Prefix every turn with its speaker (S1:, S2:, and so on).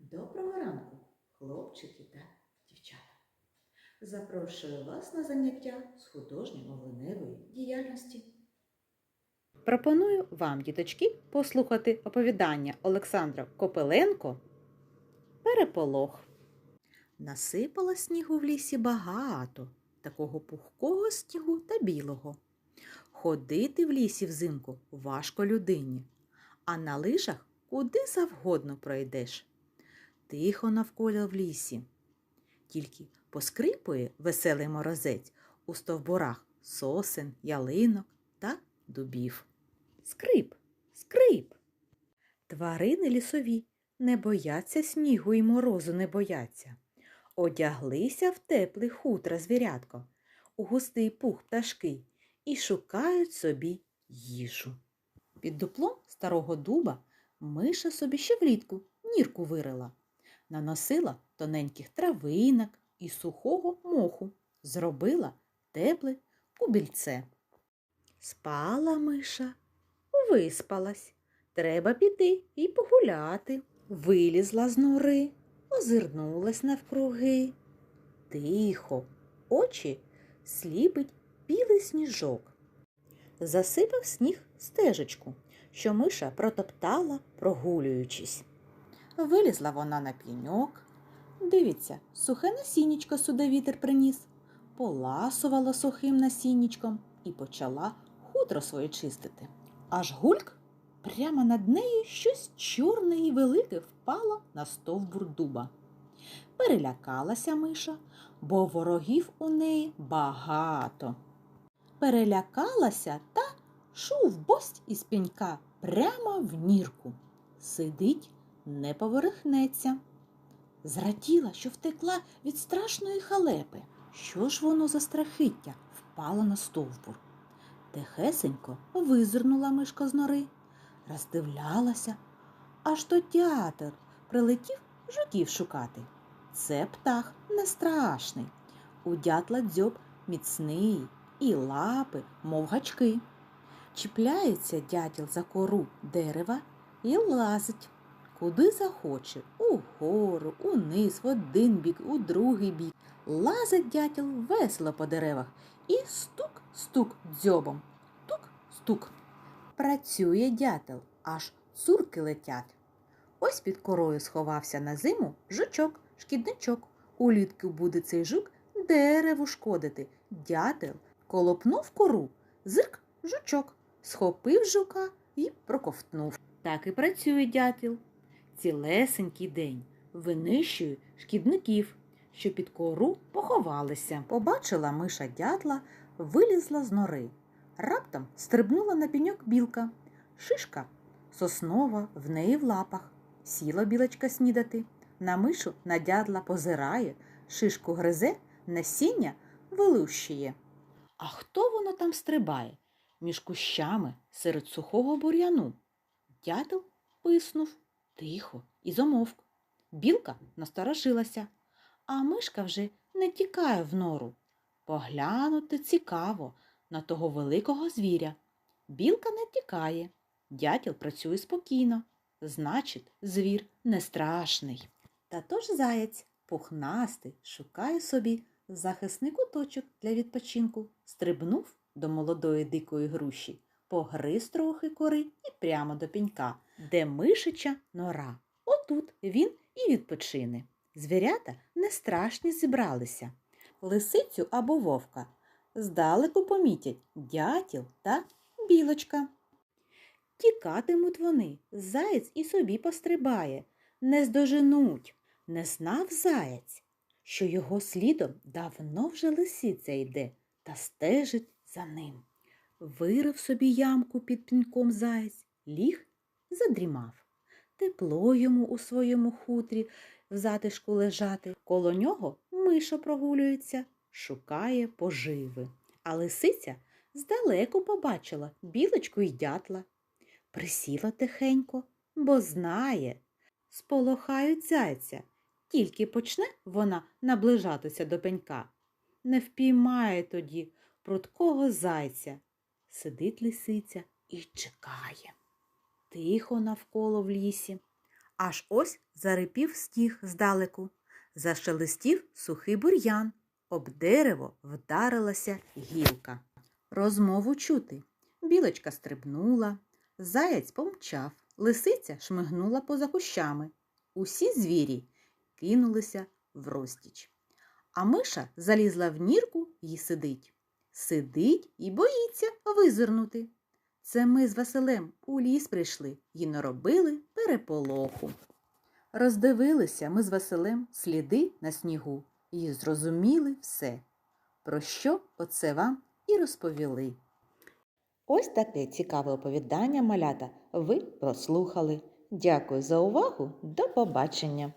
S1: Доброго ранку, хлопчики та дівчата. Запрошую вас на заняття з художньо-мовленевої діяльності.
S2: Пропоную вам, діточки, послухати оповідання Олександра Копеленко Переполох. Насипало снігу в лісі багато, такого пухкого снігу та білого. Ходити в лісі взимку важко людині, а на лижах куди завгодно пройдеш. Тихо навколо в лісі. Тільки поскрипує веселий морозець у стовбурах сосен, ялинок та дубів. Скрип, скрип. Тварини лісові не бояться снігу і морозу не бояться. Одяглися в теплий хутра звірятко, у густий пух пташки і шукають собі їжу. Під дуплом старого дуба миша собі ще влітку нірку вирила, наносила тоненьких травинок і сухого моху, зробила тепле кубільце. Спала миша, виспалась. Треба піти і погуляти. Вилізла з нори, озирнулась навкруги. Тихо, очі сліпить білий сніжок. Засипав сніг стежечку, що миша протоптала, прогулюючись. Вилізла вона на піньок. Дивіться, сухе насіннячко сюди вітер приніс, поласувала сухим насіннячком і почала хутро своє чистити. Аж гульк прямо над нею щось чорне і велике впало на стовбур дуба. Перелякалася миша, бо ворогів у неї багато. Перелякалася та шув бость із пенька прямо в нірку. Сидить, не поворухнеться. Зраділа, що втекла від страшної халепи. Що ж воно за страхиття впало на стовбур? Тихесенько визирнула мишка з нори, роздивлялася, аж то театр прилетів жуків шукати. Це птах не страшний. У дятла дзьоб міцний і лапи, мов гачки. Чіпляється дятел за кору дерева і лазить, куди захоче, угору, униз, в один бік, у другий бік. Лазить дятел весело по деревах і стук-стук дзьобом. Тук-стук. Працює дятел, аж цурки летять. Ось під корою сховався на зиму жучок, шкідничок. Улітку буде цей жук дереву шкодити. Дятел колопнув кору, зирк жучок, схопив жука і проковтнув. Так і працює дятел. Цілесенький день винищує шкідників, що під кору поховалися. Побачила миша дятла, вилізла з нори. Раптом стрибнула на піньок білка. Шишка соснова в неї в лапах. Сіла білочка снідати. На мишу на дятла позирає, шишку гризе, насіння вилущує. А хто воно там стрибає? Між кущами серед сухого бур'яну. Дятел писнув тихо і замовк. Білка насторожилася, а мишка вже не тікає в нору. Поглянути цікаво на того великого звіря. Білка не тікає. Дятел працює спокійно. Значить, звір не страшний. Та тож заєць, пухнастий, шукає собі захисний куточок для відпочинку, стрибнув до молодої дикої груші, погриз трохи кори і прямо до пенька, де мишича нора. Отут він і відпочине. Звірята не страшні зібралися. Лисицю або вовка здалеку помітять дятел та білочка. Тікатимуть вони, заєць і собі пострибає, не здоженуть, не знав заєць, що його слідом давно вже лисиця йде та стежить за ним. Вирив собі ямку під піньком заєць, ліг, задрімав. Тепло йому у своєму хутрі в затишку лежати. Коло нього миша прогулюється, шукає поживи. А лисиця здалеку побачила білочку й дятла. Присіла тихенько, бо знає, сполохають зайця. Тільки почне вона наближатися до пенька. Не впіймає тоді прудкого зайця. Сидить лисиця і чекає. Тихо навколо в лісі, Аж ось зарипів стіг здалеку, зашелестів сухий бур'ян, об дерево вдарилася гілка. Розмову чути. Білочка стрибнула, заяць помчав, лисиця шмигнула поза кущами. Усі звірі кинулися в розтіч. А миша залізла в нірку й сидить. Сидить і боїться визирнути. Це ми з Василем у ліс прийшли й наробили переполоху. Роздивилися ми з Василем сліди на снігу і зрозуміли все, про що оце вам і розповіли. Ось таке цікаве оповідання малята ви прослухали. Дякую за увагу. До побачення!